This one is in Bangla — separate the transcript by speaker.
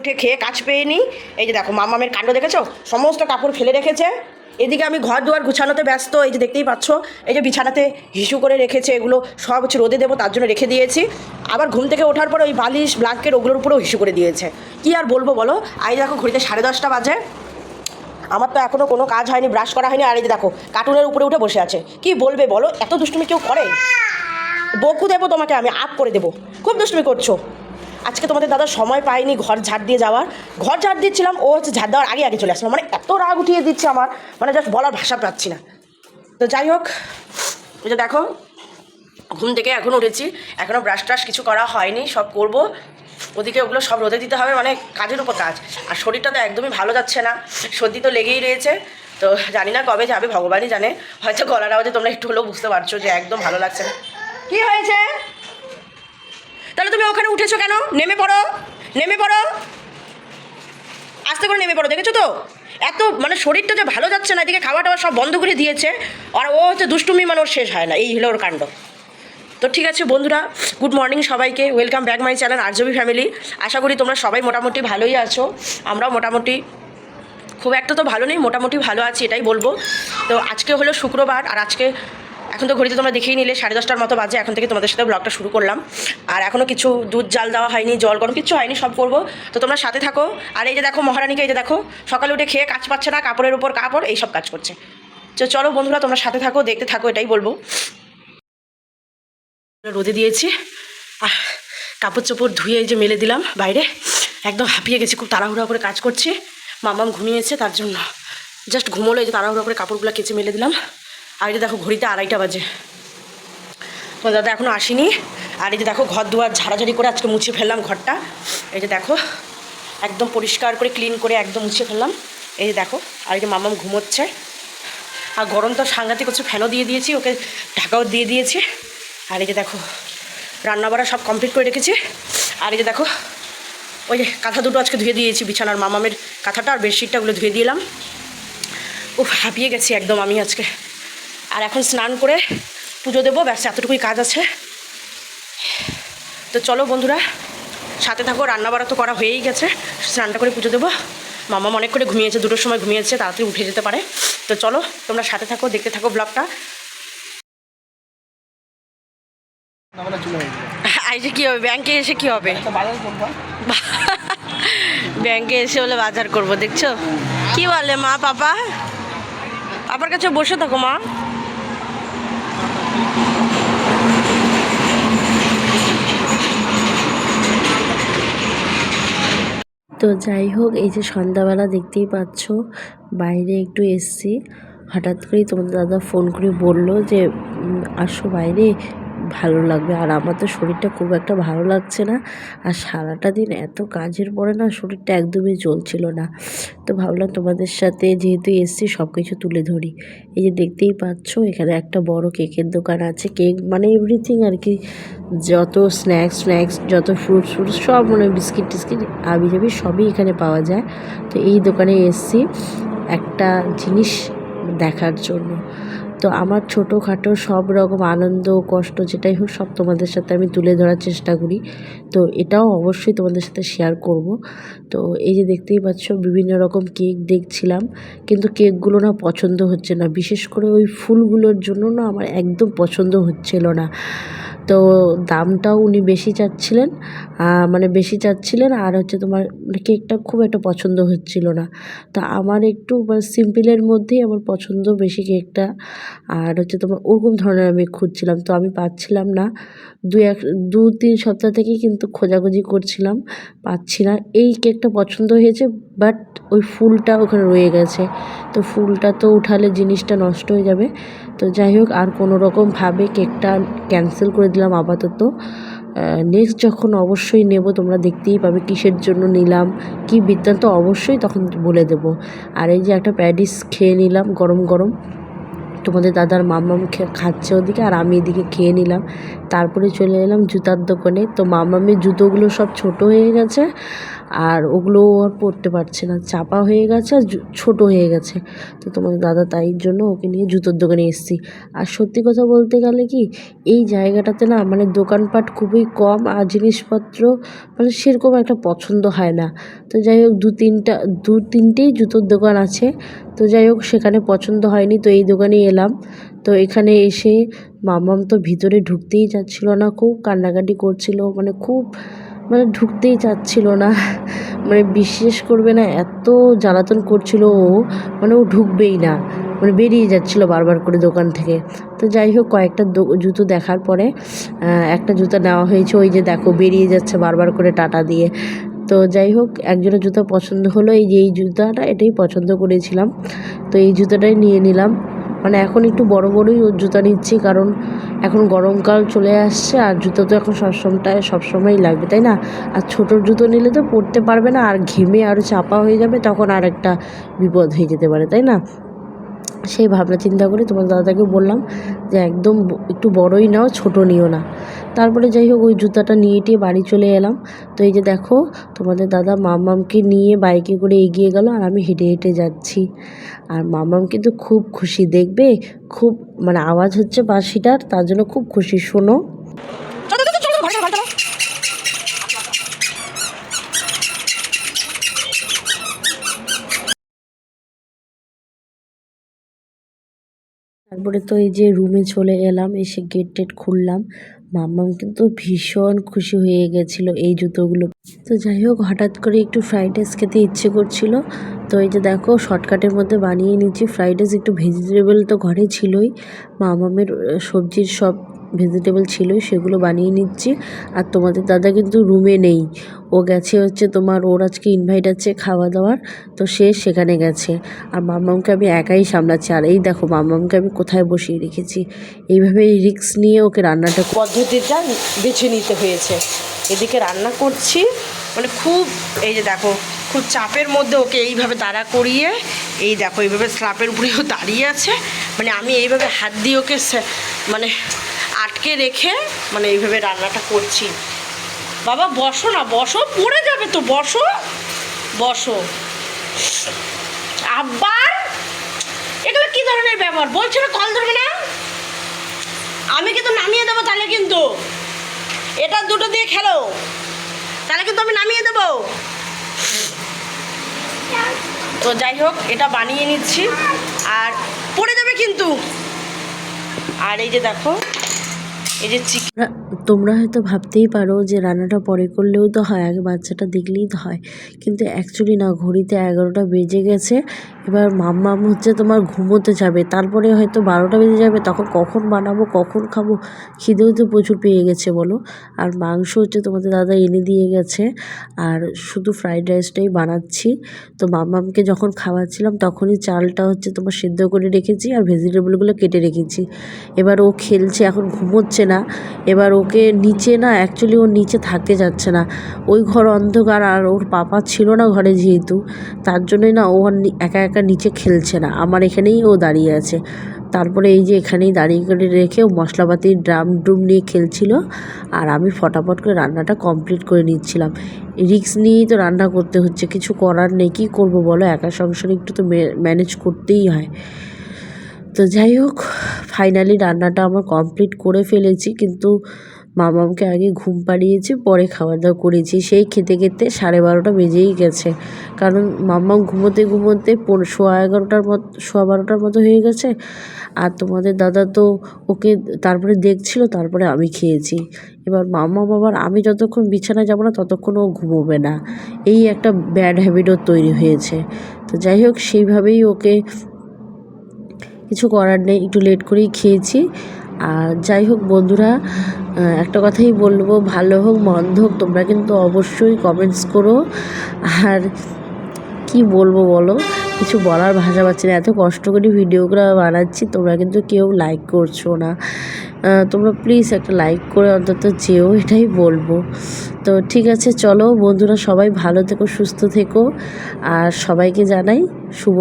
Speaker 1: উঠে খেয়ে কাজ পেয়ে নিই এই যে দেখো, মামামের কাণ্ড দেখেছ? সমস্ত কাপড় ফেলে রেখেছে। এদিকে আমি ঘর দুয়ার গুছানোতে ব্যস্ত, এই যে দেখতেই পাচ্ছ, এই যে বিছানাতে হিসু করে রেখেছে, এগুলো সব হচ্ছে রোদে দেবো, তার জন্য রেখে দিয়েছি। আবার ঘুম থেকে ওঠার পর ওই বালিশ ব্ল্যাঙ্কেট ওগুলোর উপরেও হিসু করে দিয়েছে। কি আর বলব বলো? আই দেখো ঘড়িতে সাড়ে দশটা বাজে। আমার তো এখনও কোনো কাজ হয়নি ব্রাশ করা হয়নি। আর এই যে দেখো কার্টুনের উপরে উঠে বসে আছে। কি বলবে বলো? এত দুষ্টুমি কেউ করে? বকু দেবো তোমাকে আমি আপ করে দেবো। খুব দুষ্টুমি করছ। আজকে তোমাদের দাদা সময় পাইনি ঘর ঝাড় দিয়ে যাওয়ার। ঘর ঝাড় দিচ্ছিলাম, ও হচ্ছে ঝাড় দেওয়ার আগে আগে চলে আসলো। মানে এত রাগ উঠিয়ে দিচ্ছে আমার মানে জাস্ট বলার ভাষা পাচ্ছি না। তো যাই হোক, এই যে দেখো, ঘুম থেকে এখন উঠেছি এখনও ব্রাশ ট্রাশ কিছু করা হয়নি, সব করব। ওদিকে ওগুলো সব রোদে দিতে হবে মানে কাজের উপর কাজ। আর শরীরটা তো একদমই ভালো যাচ্ছে না, সর্দি তো লেগেই রয়েছে। তো জানি না কবে যাবে, ভগবানই জানে। হয়তো গলার আওয়াজে তোমরা একটু হলেও বুঝতে পারছ যে একদম ভালো লাগছে না। কি হয়েছে? তাহলে তুমি ওখানে উঠেছো কেন? নেমে পড়ো। নেমে পড়ো। আস্তে করে নেমে পড়ো, দেখেছ তো? এত মানে শরীরটা যে ভালো যাচ্ছে না, এদিকে খাওয়া টাওয়া সব বন্ধ করে দিয়েছে, আর ও হচ্ছে দুষ্টুমি মানে ওর শেষ হয় না, এই হলো ওর কাণ্ড। তো ঠিক আছে বন্ধুরা গুড মর্নিং সবাইকে welcome back my channel RJB family আশা করি তোমরা সবাই মোটামুটি ভালোই আছো, আমরাও মোটামুটি খুব একটা তো ভালো নেই, মোটামুটি ভালো আছি, এটাই বলব। তো আজকে হলো শুক্রবার, আর আজকে এখন তো ঘড়িতে তোমরা দেখেই নিলে, সাড়ে দশটার মতো বাজে, এখন থেকে তোমাদের সাথে ব্লগটা শুরু করলাম। আর এখনও কিছু দুধ, জাল দেওয়া হয়নি, জল গরম কিছু হয়নি, সব করব। তো তোমরা সাথে থাকো। আর এই যে দেখো, মহারানীকে এই যে দেখো, সকালে উঠে খেয়ে কাজ পাচ্ছে না, কাপড়ের উপর কাপড় এইসব কাজ করছে। তো চলো বন্ধুরা, তোমরা সাথে থাকো, দেখতে থাকো, এটাই বলব। রোদে দিয়েছি। আর কাপড় চোপড় ধুয়ে এই যে মেলে দিলাম বাইরে। একদম হাঁপিয়ে গেছি, খুব তাড়াহুড়া করে কাজ করছি। মামাম ঘুমিয়েছে, তার জন্য জাস্ট ঘুমোলো, এই যে তাড়াহুড়া করে কাপড়গুলো কেচে মেলে দিলাম। আর এই যে দেখো ঘড়িতে আড়াইটা বাজে। তোমার দাদা এখনও আসেনি। আর এই যে দেখো ঘর দুয়ার ঝাড়াঝাড়ি করে আজকে মুছে ফেললাম ঘরটা। এই যে দেখো, একদম পরিষ্কার করে ক্লিন করে একদম মুছে ফেললাম। এই যে দেখো, আর এই যে মামাম ঘুমোচ্ছে। আর গরম তো সাংঘাতিক হচ্ছে, ফ্যানও দিয়ে দিয়েছি, ওকে ঢাকাও দিয়ে দিয়েছি। আর এই যে দেখো, রান্নাবাড়া সব কমপ্লিট করে রেখেছি। আর এই যে দেখো, ওই যে কাঁথা দুটো আজকে ধুয়ে দিয়েছি বিছানার মামামের কাঁথাটা, আর বেডশিটটা ওগুলো ধুয়ে দিলাম। ও হাঁপিয়ে গেছি একদম আমি আজকে। আর এখন স্নান করে পুজো দেবো, ব্যাস এতটুকুই কাজ আছে। তো চলো বন্ধুরা, সাথে থাকো, রান্নাবাড়া তো করা হয়েই গেছে। স্নানটা করে পুজো দেবো। মামা অনেক করে ঘুমিয়েছে, দুটোর সময় ঘুমিয়েছে, তাড়াতাড়ি উঠে যেতে পারে। তো চলো, তোমরা সাথে থাকো, দেখতে থাকো ব্লগটা। আইসে কী হবে, ব্যাংকে এসে কী হবে? ব্যাংকে এসে হলে বাজার করব, দেখছ? কি বলে মা, পাপা? পাপার কাছে বসে থাকো মা।
Speaker 2: তো যাই হোক, এই যে সন্ধ্যাবেলা দেখতেই পাচ্ছ, বাইরে একটু এসছি। হঠাৎ করেই তোমাদের দাদা ফোন করে বলল যে আসো বাইরে ভালো লাগবে। আর আমার তো শরীরটা খুব একটা ভালো লাগছে না। আর সারাটা দিন এত কাজের পরে না শরীরটা একদমই চলছিল না। তো ভাবলাম তোমাদের সাথে যেহেতু এসছি সব কিছু তুলে ধরি। এই যে দেখতেই পাচ্ছ, এখানে একটা বড় কেকের দোকান আছে। কেক মানে এভরিথিং আর কি। যত স্ন্যাক্স স্ন্যাক্স যত ফ্রুটস ফ্রুটস সব মানে বিস্কিট টিস্কিট আবি যাবি সবই এখানে পাওয়া যায়। তো এই দোকানে এসছি একটা জিনিস দেখার জন্য। তো আমার ছোটোখাটো সব রকম আনন্দ, কষ্ট যেটাই হোক সব তোমাদের সাথে আমি তুলে ধরার চেষ্টা করি। তো এটাও অবশ্যই তোমাদের সাথে শেয়ার করব। তো এই যে দেখতেই পাচ্ছ, বিভিন্ন রকম কেক দেখছিলাম, কিন্তু কেকগুলো না পছন্দ হচ্ছে না। বিশেষ করে ওই ফুলগুলোর জন্য না আমার একদম পছন্দ হচ্ছিল না। তো দামটাও উনি বেশি চাচ্ছিলেন মানে বেশি চাচ্ছিলেন, আর হচ্ছে তোমার মানে কেকটা খুব একটা পছন্দ হচ্ছিল না। তো আমার একটু মানে সিম্পলের মধ্যেই আমার পছন্দ বেশি কেকটা আর হচ্ছে তোমার ওরকম ধরনের আমি খুঁজছিলাম, তো আমি পাচ্ছিলাম না। দু এক, দু তিন সপ্তাহ থেকেই কিন্তু খোঁজাখুঁজি করছিলাম, পাচ্ছি না। এই কেকটা পছন্দ হয়েছে বাট ওই ফুলটা ওখানে রয়ে গেছে। তো ফুলটা তো উঠালে জিনিসটা নষ্ট হয়ে যাবে। তো যাই হোক, আর কোনো রকমভাবে কেকটা ক্যান্সেল করে দিলাম আপাতত। নেক্সট যখন অবশ্যই নেব, তোমরা দেখতেই পাবে কিসের জন্য নিলাম, কি বৃত্তান্ত, অবশ্যই তখন বলে দেবো। আর এই যে একটা প্যাডিস খেয়ে নিলাম, গরম গরম। তোমাদের দাদার মামা মুখে খাচ্ছে ওদিকে আর আমি এদিকে খেয়ে নিলাম। তারপরে চলে এলাম জুতার দোকানে। তো মামামের জুতোগুলো সব ছোট হয়ে গেছে আর ওগুলো আর পরতে পারছে না। চাপা হয়ে গেছে আর ছোট হয়ে গেছে। তো তোমার দাদা তাই জন্য ওকে নিয়ে জুতোর দোকানে এসেছি। আর সত্যি কথা বলতে গেলে কি, এই জায়গাটাতে না মানে দোকানপাট খুবই কম আর জিনিসপত্র মানে সেরকম একটা পছন্দ হয় না। তো যাই হোক, দু তিনটা, দু তিনটেই জুতোর দোকান আছে। তো যাই হোক, সেখানে পছন্দ হয়নি। তো এই দোকানে এলাম। তো এখানে এসে মামাম তো ভিতরে ঢুকতেই যাচ্ছিল না, খুব কান্নাকাটি করছিল মানে খুব মানে ঢুকতেই চাচ্ছিল না। মানে বিশ্বাস করবে না, এত জ্বালাতন করছিল ও মানে ও ঢুকবেই না। মানে বেরিয়ে যাচ্ছিল বারবার করে দোকান থেকে। তো যাই হোক, কয়েকটা জুতো দেখার পরে একটা জুতো নেওয়া হয়েছে, ওই যে দেখো, বেরিয়ে যাচ্ছে বারবার করে টাটা দিয়ে। তো যাই হোক, একজনের জুতো পছন্দ হলো, এই যে এই জুতাটা, এটাই পছন্দ করেছিলাম। তো এই জুতোটাই নিয়ে নিলাম। মানে এখন একটু বড় বড়ই ওর জুতা নিচ্ছি, কারণ এখন গরমকাল চলে আসছে আর জুতো তো এখন সবসময় সবসময়ই লাগবে, তাই না? আর ছোটোর জুতো নিলে তো পরতে পারবে না, আর ঘেমে আরও চাপা হয়ে যাবে, তখন আর একটা বিপদ হয়ে যেতে পারে, তাই না? সেই ভাবনা চিন্তা করে তোমার দাদাকে বললাম যে একদম একটু বড়ই নাও, ছোট নিও না। তারপরে যাই হোক, ওই জুতাটা নিয়ে টিয়ে বাড়ি চলে এলাম। তো এই যে দেখো, তোমাদের দাদা মামামকে নিয়ে বাইকে করে এগিয়ে গেল আর আমি হেঁটে হেঁটে যাচ্ছি। আর মামাম কিন্তু খুব খুশি, দেখবে? খুব মানে আওয়াজ হচ্ছে বাঁশিটার, তার জন্য খুব খুশি, শোনো
Speaker 1: চলো চলো চলো ঘরে চলো, ঘরে চলো।
Speaker 2: তারপরে তো এই যে রুমে চলে এলাম, এসে গেট টেট খুললাম। মাম্মাম কিন্তু ভীষণ খুশি হয়ে গেছিল এই জুতোগুলো। তো যাই হোক, হঠাৎ করে একটু ফ্রাইড রাইস খেতে ইচ্ছে করছিল। তো এই যে দেখো শর্টকাটের মধ্যে বানিয়ে নিচ্ছি। ফ্রাইড রাইস একটু ভেজিটেবল তো ঘরে ছিলই। মামামের সবজির সব ভেজিটেবল ছিলই, সেগুলো বানিয়ে নিচ্ছি। আর তোমাদের দাদা কিন্তু রুমে নেই। ও গেছে হচ্ছে তোমার, ওর আজকে ইনভাইট আছে খাওয়া দাওয়ার, তো সে সেখানে গেছে। আর মামামকে আমি একাই সামলাচ্ছি। আর এই দেখো মামামকে আমি কোথায় বসিয়ে রেখেছি? এইভাবে রিস্ক নিয়ে ওকে রান্নাটা
Speaker 1: পদ্ধতিটা বেছে নিতে হয়েছে। এদিকে রান্না করছি। মানে খুব, এই যে দেখো, খুব চাপের মধ্যে ওকে এইভাবে দাঁড়া করিয়ে, এই দেখো, এইভাবে স্ল্যাপের উপরেও দাঁড়িয়ে আছে। মানে আমি এইভাবে হাত দিয়ে ওকে মানে আটকে রেখে মানে এইভাবে রান্নাটা করছি। বাবা, বসো না, বসো, পড়ে যাবে তো, বসো বসো। আব্বার, এগুলো কি ধরনের ব্যবহার? বলছো না, কল ধরবে না? আমি কিন্তু নামিয়ে দেবো তাহলে কিন্তু। এটা দুটো দিয়ে খেলো। তাহলে কিন্তু আমি নামিয়ে দেবো। তো যাই হোক, এটা বানিয়ে নিচ্ছি। আর পড়ে যাবে কিন্তু। আর এই যে দেখো
Speaker 2: তোমরা হয়তো ভাবতেই পারো যে রান্নাটা পরে করলেও তো হয়, আগে বাচ্চাটা দেখলেই তো হয়। কিন্তু অ্যাকচুয়ালি না, ঘড়িতে এগারোটা বেজে গেছে, এবার মাম্মাম হচ্ছে তোমার ঘুমোতে যাবে। তারপরে হয়তো বারোটা বেজে যাবে, তখন কখন বানাবো, কখন খাব, খিদেও তো প্রচুর পেয়ে গেছে বলো। আর মাংস হচ্ছে তোমাদের দাদা এনে দিয়ে গেছে, আর শুধু ফ্রাইড রাইসটাই বানাচ্ছি। তো মাম্মামকে যখন খাওয়াচ্ছিলাম, তখনই চালটা হচ্ছে তোমার সেদ্ধ করে রেখেছি, আর ভেজিটেবলগুলো কেটে রেখেছি। এবার ও খেলছে, এখন ঘুমোচ্ছে না। এবার ওকে নিচে না অ্যাকচুয়ালি ওর নিচে থাকতে যাচ্ছে না। ওই ঘর অন্ধকার আর ওর পাপা ছিল না ঘরে যেহেতু, তার জন্যই না ও নি- একা একা নিচে খেলছে না। আমার এখানেই ও দাঁড়িয়ে আছে। তারপরে এই যে এখানেই দাঁড়িয়ে করে রেখে ও মশলাপাতির ড্রাম ড্রুম নিয়ে খেলছিল আর আমি ফটাফট করে রান্নাটা কমপ্লিট করে নিচ্ছিলাম। রিক্স নিয়েই তো রান্না করতে হচ্ছে, কিছু করার নেই, কী করব বলো? একা সংসারে একটু তো ম্যানেজ করতেই হয়। তো যাই হোক ফাইনালি রান্নাটা আমার কমপ্লিট করে ফেলেছি, কিন্তু মামামকে আগে ঘুম পাড়িয়েছি, পরে খাওয়া দাওয়া করেছি। সেই খেতে খেতে সাড়ে বারোটা বেজেই গেছে। কারণ মাম্মাম ঘুমোতে ঘুমোতে সোয়া এগারোটার মতো, সোয়া বারোটার মতো হয়ে গেছে। আর তোমাদের দাদা তো ওকে তারপরে দেখছিল, তারপরে আমি খেয়েছি। এবার মাম্মা বাবার আমি যতক্ষণ বিছানায় যাব না, ততক্ষণ ও ঘুমোবে না। এই একটা ব্যাড হ্যাবিটও তৈরি হয়েছে। তো যাই হোক, সেইভাবেই ওকে কিছু করার নেই, একটু লেট করেই খেয়েছি। আর যাই হোক বন্ধুরা একটা কথাই বলব, ভালো হোক, মন্দ হোক, তোমরা কিন্তু অবশ্যই কমেন্টস করো। আর কি বলব বলো, কিছু বলার ভাষা পাচ্ছি না, এত কষ্ট করে ভিডিওগুলো বানাচ্ছি, তোমরা কিন্তু কেউ লাইক করছ না। তোমরা প্লিজ একটা লাইক করে অন্তত যেও, এটাই বলব। তো ঠিক আছে, চলো বন্ধুরা সবাই ভালো থেকো, সুস্থ থেকো। আর সবাইকে জানাই শুভ